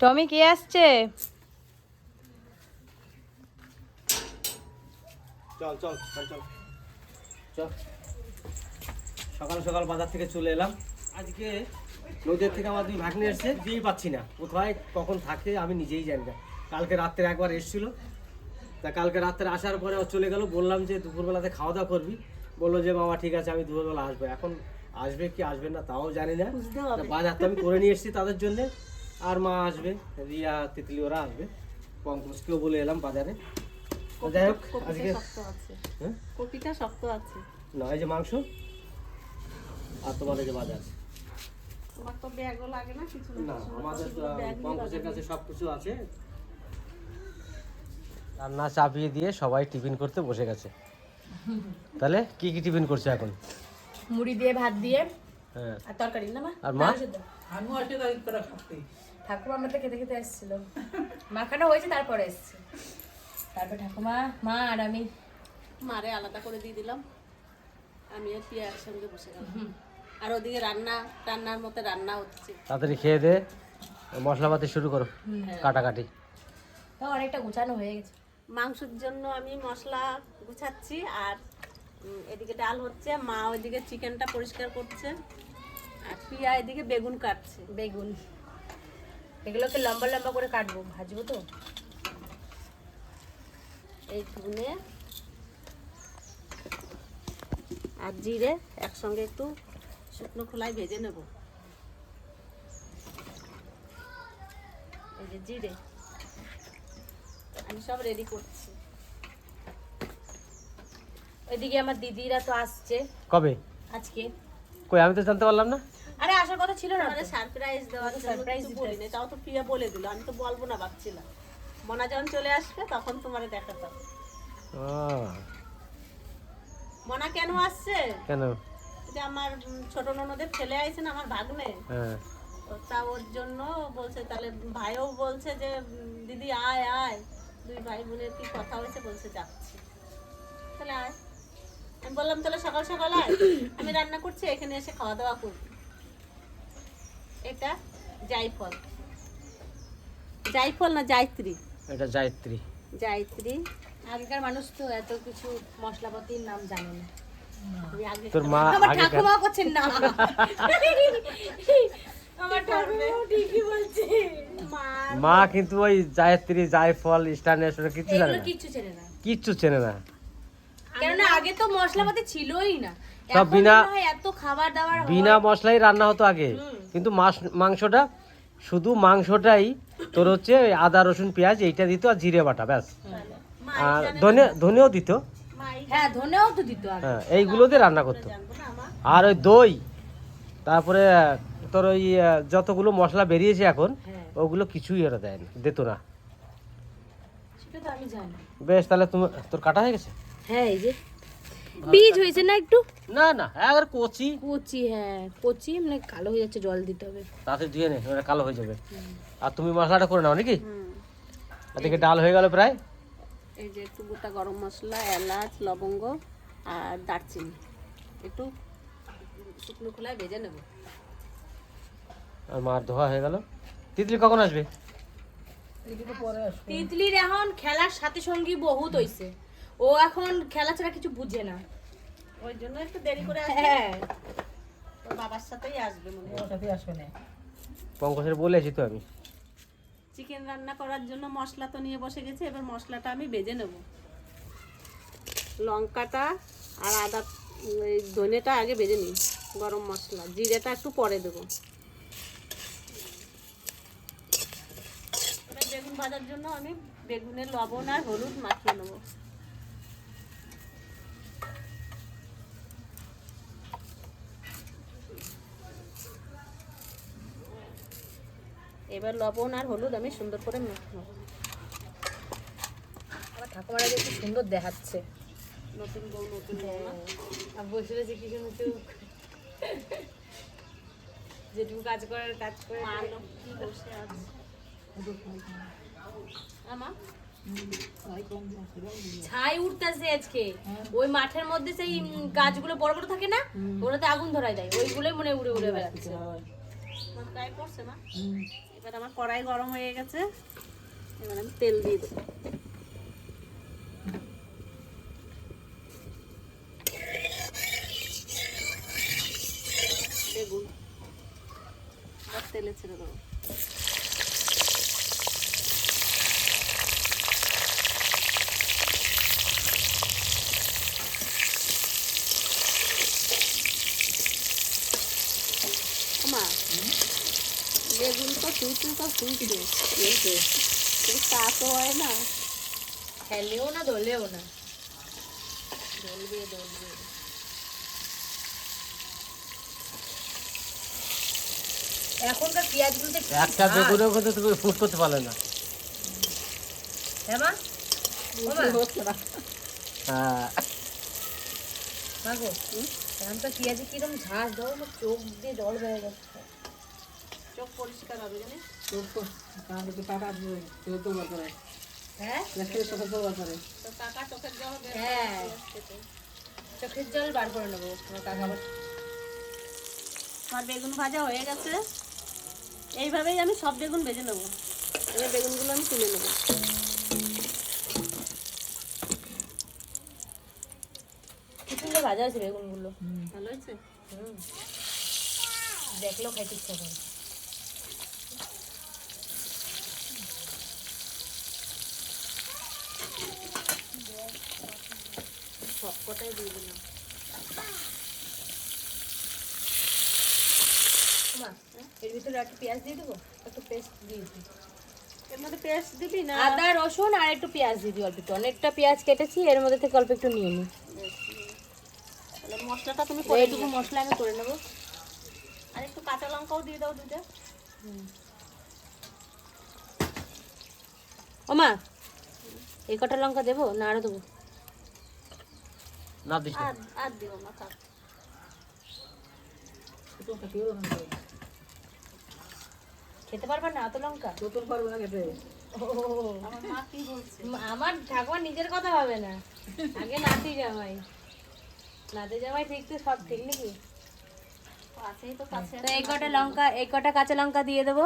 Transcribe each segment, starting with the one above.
টমি কে আসছে? চল চল চল চল। চল। সকাল সকাল বাজার থেকে চলে এলাম। আজকে নদীর থেকে আমার দুই ভাগ্নি এসছে দিয়েই পাচ্ছি না। কোথায় কখন থাকে আমি নিজেই জানি না। কালকে রাত্রে একবার এসেছিল। তা কালকে রাত্রে আসার পরে ও চলে গেল। বললাম যে দুপুরবেলাতে খাওয়া দাওয়া করবি। বলল যে বাবা ঠিক আছে আমি দুপুরবেলা আসব। এখন আসবে কি আসবে না তাও জানি না। তা বাজার তো আমি করে নিয়ে এসেছি তাদের জন্য। আর মা আসবে রিয়া তিতলি ওরা আসবে। পঙ্কজকেও বলে এলাম বাজারে। যাই হোক আজকে হ্যাঁ? কপিটা শক্ত আছে। না এই যে মাংস আর তোমার এই যে বাজার। তোমার তো ব্যাগও লাগে না কিছু না আমাদের পঙ্কজের কাছে সব কিছু আছে। রান্না চাপিয়ে দিয়ে সবাই টিফিন করতে বসে গেছে। তাহলে কি কি টিফিন করছে এখন? মুড়ি দিয়ে ভাত দিয়ে হ্যাঁ। আর তরকারি না মা? আর মা? আমি করে খাচ্ছি ঠাকুমা আমাদের খেতে খেতে এসেছিল। মাখানো হয়েছে তারপরে এসছে। তারপর ঠাকুমা মা আর আমি। মারে আলাদা করে দিয়ে দিলাম। আমি আর পিয়া একসঙ্গে বসে গেলাম। আর ওদিকে রান্না রান্নার মতো রান্না হচ্ছে। তাড়াতাড়ি খেয়ে দে মশলাপাতি শুরু করো কাটাকাটি। তো অনেকটা গুছানো হয়ে গেছে। মাংসের জন্য আমি মশলা গুছাচ্ছি আর এদিকে ডাল হচ্ছে মা ওইদিকে চিকেনটা পরিষ্কার করছে আর পিয়া এদিকে বেগুন কাটছে। বেগুন। এগুলোকে লম্বা লম্বা করে কাটবো ভাজবো তো। এই ধুনে আর জিরে একসঙ্গে একটু শুকনো খোলায় ভেজে নেব। এই যে জিরে আমি সব রেডি করছি। ওইদিকে আমার দিদিরা তো আসছে। কবে? আজকে। কই আমি তো জানতে পারলাম না। আরে আসার কথা ছিল না মানে সারপ্রাইজ দেওয়ার দিতে বলিনি তাও তো প্রিয়া বলে দিল আমি তো বলব না ভাবছিলাম। মনা যখন চলে আসবে তখন তোমার দেখাতাম ও, মনা কেন আসছে? কেন? যে আমার ছোট ননদের ছেলে আইছে না আমার ভাগ্নে। হ্যাঁ। তা ওর জন্য বলছে তাহলে ভাইও বলছে যে দিদি আয় আয়। দুই ভাই বোনের কি কথা হয়েছে বলছে যাচ্ছি। তাহলে আয়। আমি বললাম তাহলে সকাল সকাল আয়। আমি রান্না করছি এখানে এসে খাওয়া দাওয়া করবি। এটা জাইফল। জাইফল না জায়ত্রী এটা গায়ত্রী জায়ত্রী আগেকার মানুষ তো এত কিছু মশলাপাতির নাম জানে না। তোর মা ঠাকুমা করছেন না। মা কিন্তু ওই জায়ত্রী জায়ফল স্টানের কিছু কিচ্ছু জানে না। কিচ্ছু চেনে না। কিচ্ছু চেনে না। কেননা আগে তো মশলাপাতি ছিলই না। সব বিনা- এত খাবার দাবার বিনা মশলাই রান্না হতো আগে। কিন্তু মাছ মাংসটা শুধু মাংসটাই। তোর হচ্ছে ওই আদা রসুন পেঁয়াজ এইটা দিত আর জিরে বাটা ব্যাস। আর ধনে ধনেও দিত। হ্যাঁ ধনেও তো দিত হ্যাঁ এইগুলো দিয়ে রান্না করতো। জানব না আমার। আর ওই দই। তারপরে তোর ওই যতগুলো মশলা বেরিয়েছে এখন হ্যাঁ। ওগুলো কিছুই ওরা দেয় না দিত না। সেটা তো আমি জানি। বেশ তাহলে তুমি তোর কাটা হয়ে গেছে? হ্যাঁ এই যে। বীজ হয়েছে না একটু? না না একবার কচি। কচি হ্যাঁ কচি মানে কালো হয়ে যাচ্ছে জল দিতে হবে। তাতে ধুয়ে নে ওটা কালো হয়ে যাবে। আর তুমি মশলাটা করে নাও নাকি? এদিকে ডাল হয়ে গেল প্রায়? এই যে একটু গোটা গরম মশলা এলাচ লবঙ্গ আর দারচিনি। একটু শুকনো খোলায় ভেজে নেব। আর মার ধোয়া হয়ে গেল। তিতলি কখন আসবে। তিতলির এখন খেলার সাথে সঙ্গী বহুত হইছে। ও এখন খেলা ছাড়া কিছু বুঝে না। ওই জন্য একটু দেরি করে আসবে। হ্যাঁ। ওর বাবার সাথেই আসবে মনে হয়। সাথে আসবে না। পঙ্কজের বলেছি তো আমি। চিকেন রান্না করার জন্য মশলা তো নিয়ে বসে গেছে এবার মশলাটা আমি ভেজে নেব। লঙ্কাটা আর আদা এই ধনেটা আগে ভেজে নিই গরম মশলা। জিরেটা একটু পরে দেবো। এবার বেগুন ভাজার জন্য আমি বেগুনের লবণ আর হলুদ মাখিয়ে নেব। এবার লবণ আর হলুদ আমি সুন্দর করে আমার ঠাকুমারা কি সুন্দর দেখাচ্ছে। নতুন বউ নতুন আর বসে রয়েছে কি সুন্দর যেটুকু কাজ করার কাজ করে। মা বসে আছে? আমা ছাই উঠতেছে আজকে। ওই মাঠের মধ্যে সেই গাছগুলো বড় বড় থাকে না ওগুলোতে আগুন ধরায় দেয়। ওইগুলোই মনে উড়ে উড়ে বেড়াচ্ছে। মা এবার আমার কড়াই গরম হয়ে গেছে। এবার আমি তেল দিয়ে দেবো। বেগুন। তেলে ছেড়ে দেবো মা বেগুন তো ফুলছে তো ফুলছে তা তো হয় না। খেলেও না দোলেও না। ডলবে ডলবে এখনকার পেঁয়াজগুলোতে একটা বেগুনের মধ্যে তুমি ফুট করতে পারলে না। হ্যাঁ মা? ও মা, হচ্ছে না হ্যাঁ। মা গো এখনকার পেঁয়াজে কিরম ঝাঁস দাও চোখ দিয়ে জল বেড়ে যাচ্ছে চোখ পরিষ্কার হবে জানিস? তো কাকা চোখের জল বের করে হ্যাঁ। চোখের জল বার করে নেব আমার বেগুন ভাজা হয়ে গেছে। এইভাবেই আমি সব বেগুন ভেজে নেব। এবার বেগুনগুলো আমি তুলে নেব। কি সুন্দর ভাজা আছে বেগুনগুলো। ভালো হয়েছে? দেখলেও খাইতে ইচ্ছা করে। সব কটাই দিয়ে দিলাম। মা এর ভিতরে একটু পেঁয়াজ দিয়ে দেবো? একটু পেস্ট দিয়ে দিই এর মধ্যে পেস্ট দিবি না? আদা রসুন আর একটু পেঁয়াজ দিই অল্প একটু। অনেকটা পেঁয়াজ কেটেছি এর মধ্যে থেকে অল্প একটু নিয়ে নিই মশলাটা তুমি করে এইটুকু মশলা আমি করে নেব। আর একটু কাঁচা লঙ্কাও দিয়ে দাও দুটো ও মা এই কটা লঙ্কা দেবো? না আরও দেবো। না দিস না। আর দিও না থাক খেতে পারবে না এত লঙ্কা? আমার মা কি বলছে। আমার ঠাকুমা নিজের কথা ভাবে না। আগে নাতি জামাই। নাতি জামাই ঠিক তো সব ঠিক নাকি? তো এই কটা লঙ্কা এই কটা কাঁচা লঙ্কা দিয়ে দেবো।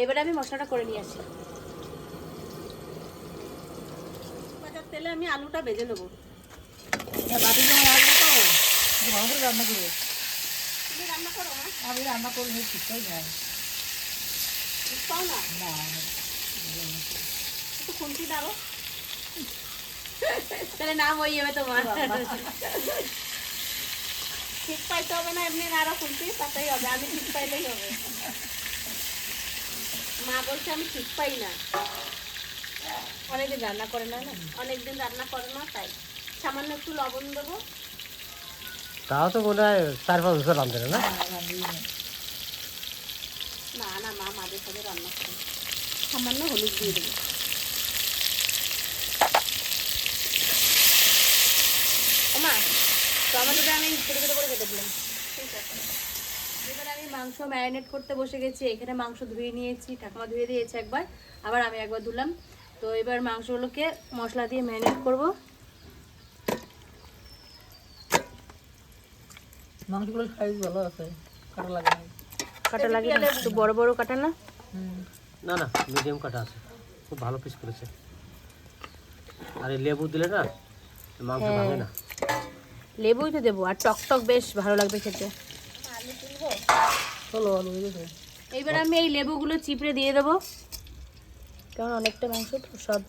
এবারে আমি মশলাটা করে নিয়ে আসি বাজার তেলে আমি আলুটা ভেজে নেব। রান্না করব। তুমি রান্না করো না আমি রান্না করলে ঠিকঠাক যায় ঠিক পাও না? একটু খুন্তি দাও। তাহলে নাম ওই যাবে তোমার। ঠিক পাইতে হবে না এমনি নাড়া খুন্তি তাতেই হবে। আমি ঠিক পাইলেই হবে। মা বলছে আমি ঠিক পাই না। অনেকদিন রান্না করে না না? অনেকদিন রান্না করে না তাই। সামান্য একটু লবণ দেবো। তাও তো মনে হয় চার পাঁচ বছর রান্ধে না? না না মা মাঝে সাথে রান্না করে। সামান্য হলুদ দিয়ে দেবো। ও মা টমেটোটা আমি ছোটো ছোটো করে কেটে দিলাম। ঠিক আছে। এবার আমি মাংস ম্যারিনেট করতে বসে গেছি। এখানে মাংস ধুয়ে নিয়েছি ঠাকুমা ধুয়ে দিয়েছে একবার। আবার আমি একবার ধুলাম। তো এবার মাংসগুলোকে মশলা দিয়ে ম্যারিনেট করব। মাংসগুলো সাইজ ভালো আছে কাটা লাগে না। কাটা লাগে না? একটু বড় বড় কাটা না? না না মিডিয়াম কাটা আছে খুব ভালো পিস করেছে। আর এই লেবু দিলে না মাংস হ্যাঁ। ভাঙে না। লেবুই তো দেবো আর টক টক বেশ ভালো লাগবে খেতে। চলো এইবার আমি এই লেবুগুলো চিপড়ে দিয়ে দেবো। কারণ অনেকটা মাংস তো সব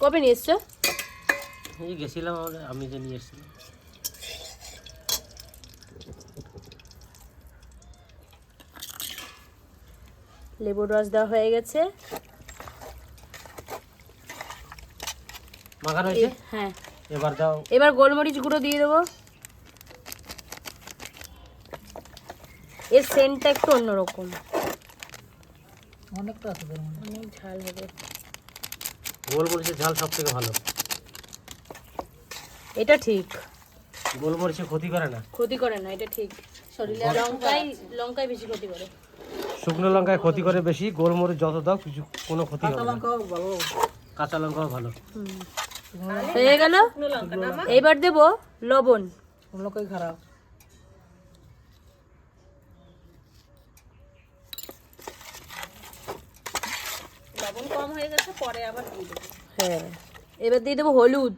কবে নিয়ে এসছো? এই গেছিলাম আমরা আমি যে নিয়ে এসেছিলাম। লেবুর রস দেওয়া হয়ে গেছে। মাখানো হয়েছে হ্যাঁ। এবার দাও। এবার গোলমরিচ গুঁড়ো দিয়ে দেবো। এর সেন্টটা একটু অন্যরকম। অনেকটা আছে অনেক ঝাল হবে। গোলমরিচের ঝাল সব থেকে ভালো। এটা ঠিক। গোলমরিচে ক্ষতি করে না? ক্ষতি করে না এটা ঠিক। শরীরে লঙ্কাই লঙ্কাই বেশি ক্ষতি করে। শুকনো লঙ্কায় ক্ষতি করে বেশি গোলমরিচ যত দাও কিছু কোনো ক্ষতি হবে কাঁচা না ভালো। কাঁচা লঙ্কাও ভালো। হয়ে গেল? এইবার দেব লবণ। লোকই খারাপ লবণ কম হয়ে গেছে পরে আবার দিয়ে দেবো। হ্যাঁ এবার দিয়ে দেবো হলুদ।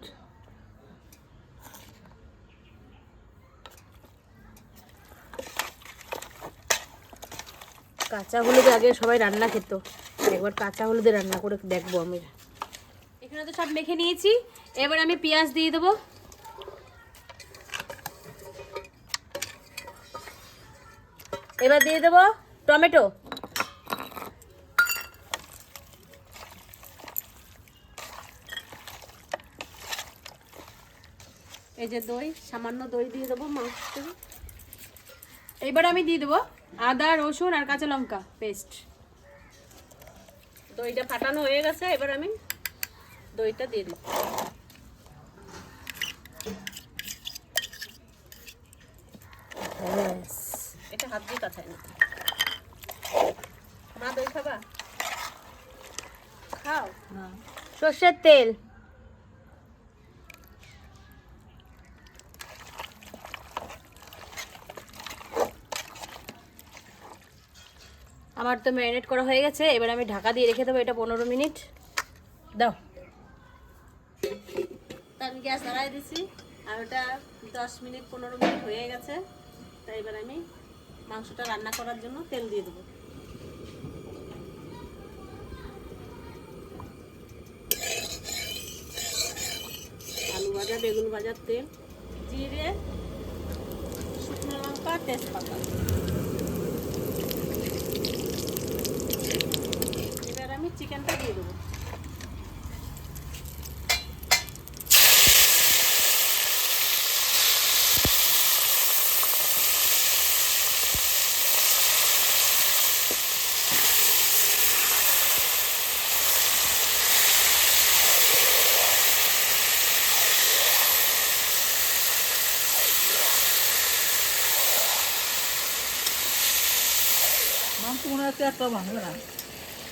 কাঁচা হলুদে আগে সবাই রান্না খেত। একবার কাঁচা হলুদে রান্না করে দেখব আমি। এখানে তো সব মেখে নিয়েছি। এবার আমি পেঁয়াজ দিয়ে দেবো। এবার দিয়ে দেবো টমেটো। এই যে দই সামান্য দই দিয়ে দেবো মাংস এবার আমি দিয়ে দেবো আদা রসুন আর কাঁচা লঙ্কা পেস্ট। দইটা ফাটানো হয়ে গেছে এবার আমি দইটা দিয়ে দিই এটা হাত দিয়ে কাছাই না। মা দই খাবা? খাও। সর্ষের তেল। আমার তো ম্যারিনেট করা হয়ে গেছে, এবার আমি ঢাকা দিয়ে রেখে দেবো এটা পনেরো মিনিট। দাও। আমি গ্যাস ধরাই দিছি, আর ওটা দশ মিনিট, পনেরো মিনিট হয়ে গেছে। তাই এবার আমি মাংসটা রান্না করার জন্য তেল দিয়ে দেবো। আলু ভাজা, বেগুন ভাজার তেল, জিরে, শুকনো লঙ্কা, তেজপাতা। এবার আমি চিকেনটা দিয়ে দেবো। মনে হচ্ছে একটা ভাঙবে না।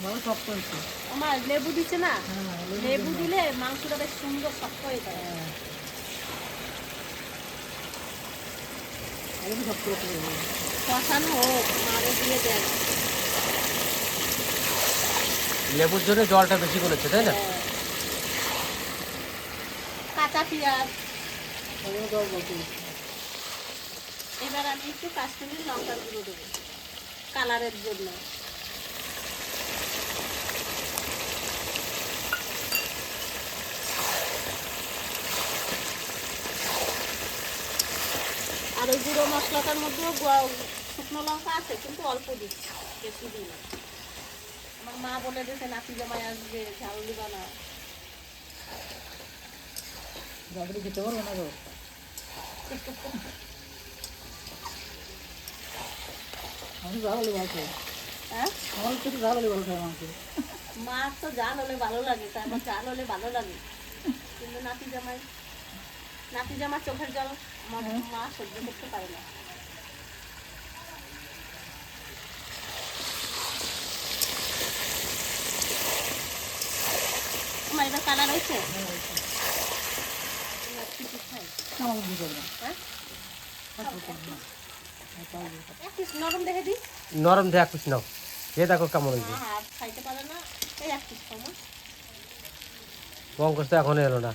ভালো শক্ত হয়েছে। আমার লেবু দিচ্ছে না? হ্যাঁ লেবু দিলে মাংসটা বেশ সুন্দর শক্ত হয়ে যায়। শক্ত কষানো হোক মারে দিয়ে দেয় লেবুর জন্য জলটা বেশি করেছে তাই না? কাঁচা পেঁয়াজ। জল বলতে এবার আমি একটু কাশ্মীরি লঙ্কার গুঁড়ো দেবো। কালারের জন্য। আর ওই গুঁড়ো মশলাটার মধ্যেও গুয়া- শুকনো লঙ্কা আছে কিন্তু অল্প দিচ্ছি বেশি দিই না। আমার মা বলে দিয়েছে নাতি জামাই আসবে ঝাল দিবা না। যাদের খেতে পারব না তো আমি জাল ভালো খাই। হ্যাঁ? আমার তো জাল হলে ভালো খাই মাংস মার তো জাল হলে ভালো লাগে আমার জাল হলে ভালো লাগে। কিন্তু নাতি জামাই নাতি জামার চোখের জল আমার মা সহ্য করতে পারে না। আমার এবার কালার হয়েছে খাই? পারব না হ্যাঁ? হ্যাঁ, নরম দেখে কিছু নাও। এ দেখো কেমন হয়েছে। পিস পঙ্কজ তো এখনও এলো না।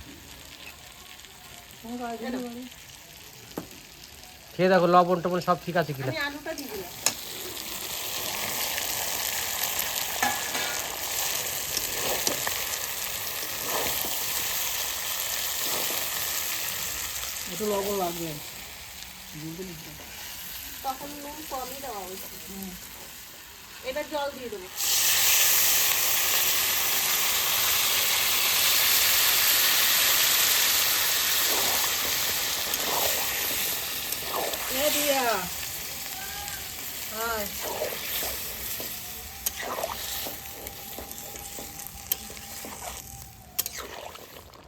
খেয়ে দেখো লবণ টবণ সব ঠিক আছে কিনা। আমি আলুটা দিয়ে দিলাম। একটু লবণ লাগবে। তখন নুন কমই দেওয়া উচিত। এবার জল দিয়ে দেবো।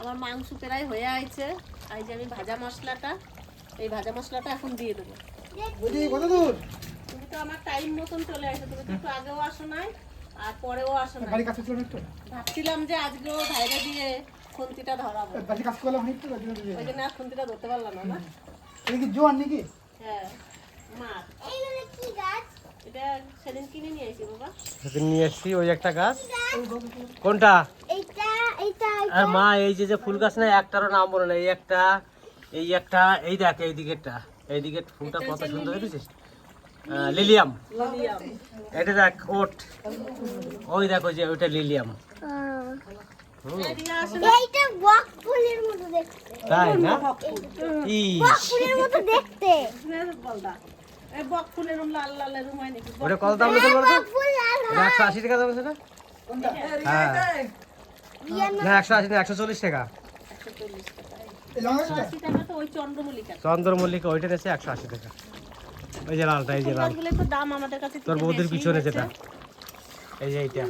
আমার মাংস প্রায় হয়ে আছে আর যে আমি ভাজা মশলাটা, এই ভাজা মশলাটা এখন দিয়ে দেবো। বুঝি কত দূর? তুমি তো আমার টাইম মতন চলে আসো তুমি তো একটু আগেও আসো নাই আর পরেও আসো নাই। গাড়ি কাছে ছিল একটু? ভাবছিলাম যে আজকেও ভাইরা দিয়ে খুন্তিটা ধরাবো। বাড়ি কাজ করলাম তো ওই জন্য আর খুন্তিটা ধরতে পারলাম না না এটা কি জোয়ান নাকি? হ্যাঁ মাছ এটা সেদিন কিনে নিয়ে এসেছি বাবা। সেদিন নিয়ে এসছি ওই একটা গাছ। কোনটা? এইটা এইটা আর মা এই যে যে ফুল গাছ না একটারও নাম বলে না এই একটা এই একটা এই দেখ এই দিকেরটা। এই দিকের ফুলটা কত সুন্দর দেখেছিস? লিলিয়াম। এটা দেখ ওট। ওই দেখো যে ওইটা লিলিয়াম। হুম, এইটা বক ফুলের মতো দেখতে। তাই না? ইস। বক ফুলের মতো দেখতে। বলদা এই বক ফুলের রুম লাল লাল রুম হয় নাকি ওটা কত দাম ওটা একশো আশি টাকা দাম না? হ্যাঁ। না একশো আশি না একশো চল্লিশ টাকা। চন্দ্রমল্লিকা। ওইটা নিয়েছে একশো আশি টাকা। ওই যে লালটা এই যে লাল। দাম আমাদের কাছে তোর বৌদির পিছনে যেটা এই যে এইটা।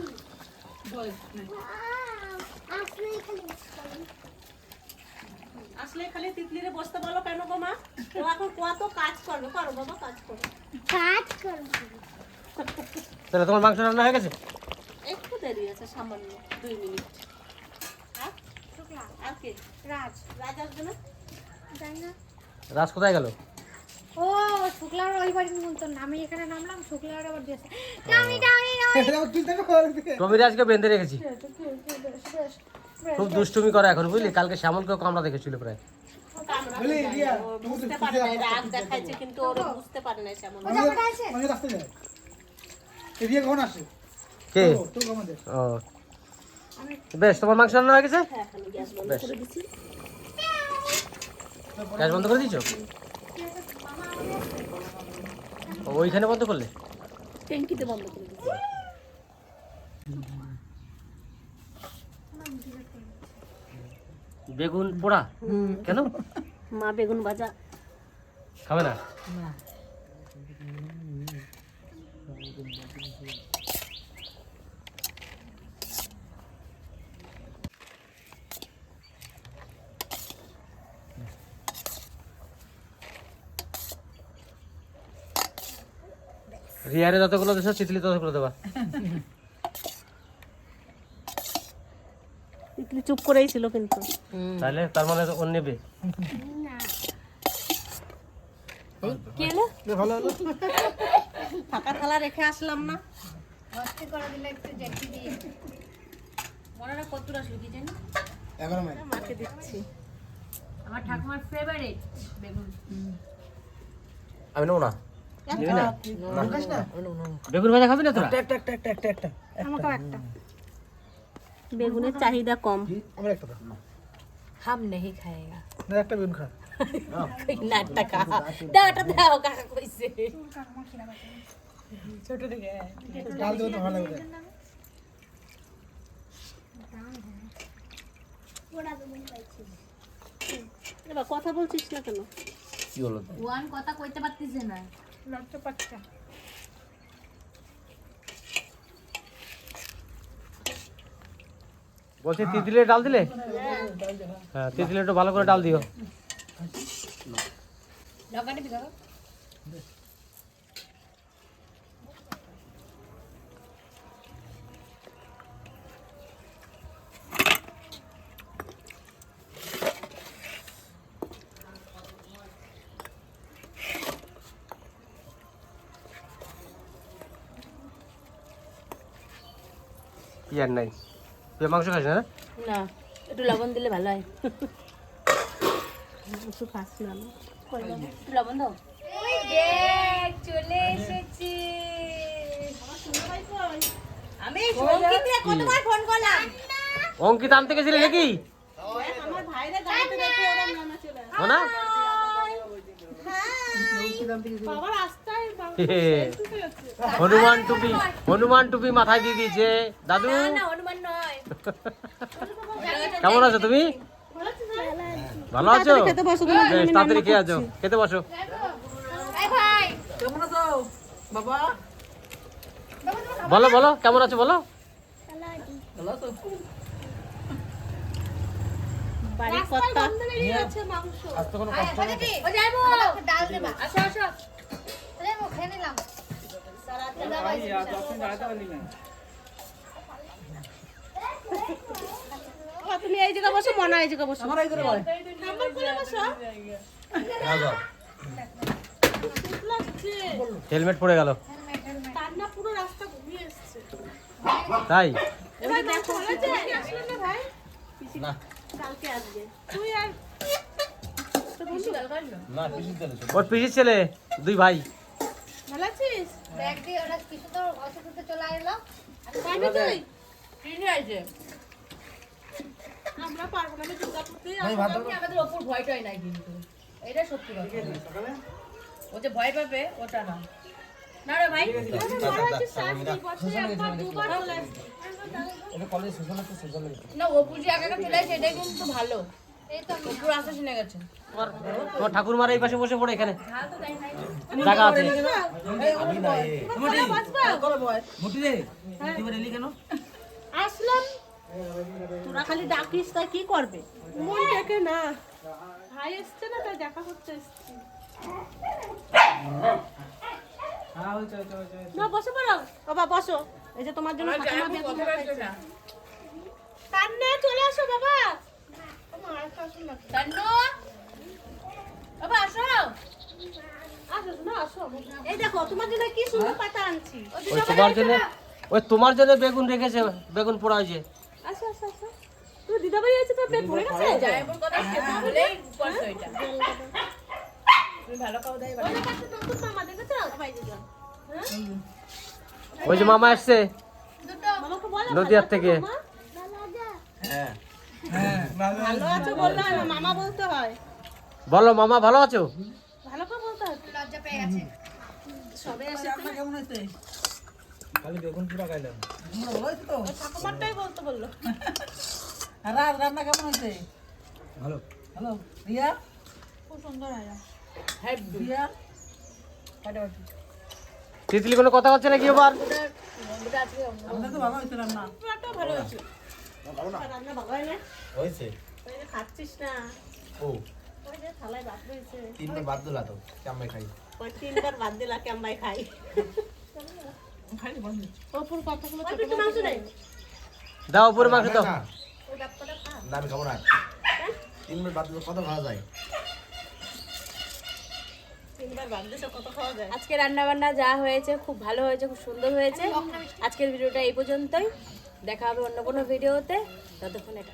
আসলে খালি তিতলিরে বসতে বলো কেন গো মা? ও এখন কত কাজ করবে? করো বাবা কাজ করো। কাজ করব তাহলে তোমার মাংস রান্না হয়ে গেছে? একটু দেরি আছে সামান্য দুই মিনিট। রাজ রাজ আসবে না? জানি না। রাজ কোথায় গেল? ও শুক্লার ওই বাড়ির নিমন্ত্রণ। আমি এখানে নামলাম শুক্লার আবার দিয়েছে টমির আজকে বেঁধে রেখেছি। খুব দুষ্টুমি করে এখন বুঝলি? কালকে শ্যামলকেও কামড়া দেখেছিল প্রায়। আসে? কে? তো তো আমাদের। ও। বেশ তোমার মাংস রান্না হয়ে গেছে? হ্যাঁ গ্যাস বন্ধ বেশ। করে দিছি। গ্যাস বন্ধ করে দিয়েছ? ও, ওইখানে বন্ধ করলে? ট্যাঙ্কিতে বন্ধ করে বেগুন পোড়া? কেন? মা বেগুন ভাজা। খাবে না। রিয়ারে যতগুলো দেশ চিতলি ততগুলো দেবা। তিতলি চুপ করেই ছিল কিন্তু। তাহলে তার মানে তো ওর নেবে। ফাঁকা থালা রেখে আসলাম না। ভর্তি করে দিলে একটু জ্যাকি দিয়ে। কত আসলো কি জানি? এগারো মাইল। মাকে দিচ্ছি। আমার ঠাকুমার ফেভারিট বেগুন। আমি নেব না? বেগুন ভাজা খাবি না তোরা? একটা একটা একটা একটা একটা। আমাকে একটা। বেগুনের চাহিদা কম। আমার একটা দাও। হাম নেহি খায়েগা না একটা বেগুন খা। খা। দাওটা দাও কাকা কইছে। ছোট ডাল তো ভালো কথা বলছিস না কেন? কি কথা কইতে পারতিস না। লট্ট পাচ্ছা বলছি তিতলির ডাল দিলে? হ্যাঁ তিতলি একটু ভালো করে ডাল দিও। লঙ্কা নিবি আর নাই। তুই মাংস খাস না? না একটু লবণ দিলে ভালো হয়। কিছু খাস না। না? একটু লবণ দাও। দেখ চলে এসেছি। আমি সঙ্গীতে কতবার ফোন করলাম? অঙ্কিত আনতে গেছিলি নাকি? আমার ভাইরা গাড়িতে দেখে ওরা নানা চলে আসে। না বাবার রাস্তায় হনুমান টুপি হনুমান টুপি মাথায় দিয়ে দিয়েছে। দাদু? না না হনুমান নয়। কেমন আছো তুমি? ভালো আছো? তাড়াতাড়ি খেয়ে আছো খেতে বসো। এই ভাই। কেমন আছো? বলো বলো কেমন আছো বলো? আজ তো কোনো কষ্ট নেই নিলাম। তুমি এই জায়গায় বসো মনে এই জায়গায় বসো। আমার এই কোলে বসো। হেলমেট পড়ে গেল। পুরো রাস্তা ঘুমিয়ে এসছে। তাই? এবার দেখো না ভাই? না। কালকে আসবে। তুই আর ওর পিসির ছেলে দুই ভাই। ভালো আছিস? ব্যাগ দিয়ে ওরা কি সুন্দর অসুখ চলে এলো। পারবি তুই? ট্রেনে আছে আমরা পারব না আমি দুর্গা আমাদের ওপর ভয়টাই নাই কিন্তু। এটা সত্যি কথা। ও যে ভয় পাবে ওটা না। না রে ভাই না ও পুজো চলে আসে কিন্তু ভালো। এই তো পুরো আশা শুনে গেছে। তোমার ঠাকুরমার এই পাশে বসে পড়ে এখানে। জায়গা আছে। কেন? আসলাম। তোরা খালি ডাকিস তা কি করবে? মন ডেকে না। ভাই এসছে না তাই দেখা করতে এসছি। না বসে পড়ো। বাবা বসো। এই যে তোমার জন্য কান্না চলে আসো বাবা। তান্নু! বাবা আসো। আসো না আসো। এই দেখো তোমার জন্য কি সুন্দর পাতা আনছি। ওই তোমার জন্য ওই তোমার জন্য বেগুন রেখেছে বেগুন পোড়া হয়েছে আসো আসো আসো। তুমি দিদাবাই আছে তো পেট ভরে গেছে? জামাইপুর কথা সে বলেই করছ এটা তুমি ভালো খাও দাই ওদের কাছে মামা দেখেছ? ভাই দিদা ওই যে মামা আসছে মামাকে নদিয়ার থেকে। মামা? হ্যাঁ ভালো আছো বলল মামা বলতে হয়। বলো মামা ভালো আছো? ভালো করে বলতে লজ্জা পেয়ে গেছে। সবে এসে রান্না কেমন হয়েছে খালি বেগুন পুরা খাইলাম। ভালো তো। ঠাকুমারটাই বলতে বলল। আর রাত রান্না কেমন হয়েছে? ভালো। হ্যালো রিয়া? খুব সুন্দর হয় হ্যাঁ রিয়া? তিতলি কোনো কথা হচ্ছে নাকি এবার? আমাদের তো ভালো হয়েছে রান্না। ভালো হয়েছে। রান্না ভালো হয় না? হয়েছে। খাচ্ছিস না। ও। ওই ভাত তিনবার বাদ দিলা তো খাই? ওই তিনবার ভাত দিলা কেমবাই খাই। খালি কতগুলো ছোট মাংস নেই? দাও উপরে মাংস দাও। না না, আমি খাব না। তিনবার বাদ দিলে কত খাওয়া যায়? তিনবার ভাত দিছে কত খাওয়া যায়? আজকে রান্না বান্না যা হয়েছে খুব ভালো হয়েছে খুব সুন্দর হয়েছে। আজকের ভিডিওটা এই পর্যন্তই। দেখা হবে অন্য কোনো ভিডিওতে। ততক্ষণ এটা।